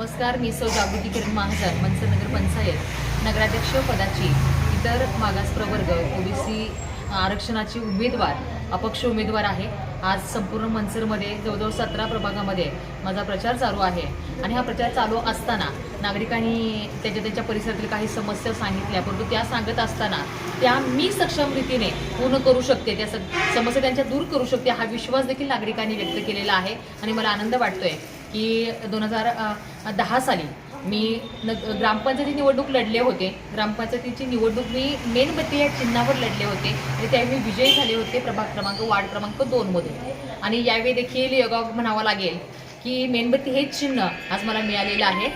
नमस्कार मी सौ जागृती किरण महाजन मनसर नगर पंचायत नगराध्यक्ष पदाची इतर मागास प्रवर्ग ओबीसी आरक्षणाची उमेदवार अपक्ष उमेदवार आहे. आज संपूर्ण मनसरमध्ये जवळजवळ सतरा प्रभागामध्ये माझा प्रचार चालू आहे. आणि हा प्रचार चालू असताना नागरिकांनी त्याच्या त्याच्या परिसरातील काही समस्या सांगितल्या. परंतु त्या सांगत असताना त्या मी सक्षम रीतीने पूर्ण करू शकते. त्या समस्या त्यांच्या दूर करू शकते हा विश्वास देखील नागरिकांनी व्यक्त केलेला आहे. आणि मला आनंद वाटतोय. की दोन हजार दहा साली मी न ग्रामपंचायती निवडणूक लढले होते. ग्रामपंचायतीची निवडणूक मी मेणबत्ती या चिन्हावर लढले होते. आणि त्यावेळी मी विजयी झाले होते प्रभाग क्रमांक वार्ड क्रमांक दोनमधून आणि यावेळी देखील योगा म्हणावं लागेल की मेणबत्ती हेच चिन्ह आज मला मिळालेलं आहे.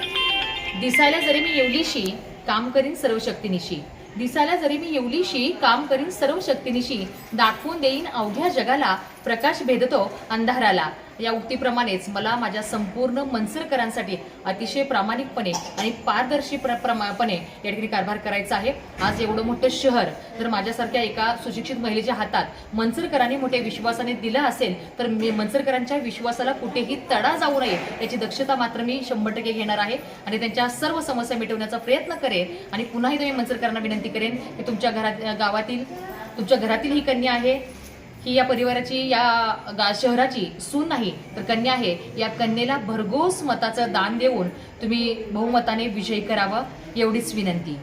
दिसायला जरी मी एवढीशी काम करीन सर्व शक्तीनिशी दिसायला जरी मी एवढीशी काम करीन सर्व शक्तीनिशी दाखवून देईन अवघ्या जगाला प्रकाश भेदतो अंधाराला. या उक्तीप्रमाणेच मला माझ्या संपूर्ण मनसरकरांसाठी अतिशय प्रामाणिकपणे आणि पारदर्शी प्र- प्रमाणपणे या ठिकाणी कारभार करायचा आहे. आज एवढं मोठं शहर जर माझ्यासारख्या एका सुशिक्षित महिलेच्या हातात मनसरकरांनी मोठ्या विश्वासाने दिलं असेल तर मी मनसरकरांच्या विश्वासाला कुठेही तडा जाऊ नये याची दक्षता मात्र मी शंभर टक्के घेणार आहे आणि त्यांच्या सर्व समस्या मिटवण्याचा प्रयत्न करेन आणि पुन्हा एकदा मी मनसरकरांना विनंती करेन की तुमच्या घरात गावातील तुमच्या घरातील ही कन्या आहे ही या परिवाराची या गा शहराची सून नाही तर कन्या आहे. या कन्येला भरघोस मताचं दान देऊन तुम्ही बहुमताने विजयी करावं एवढीच विनंती.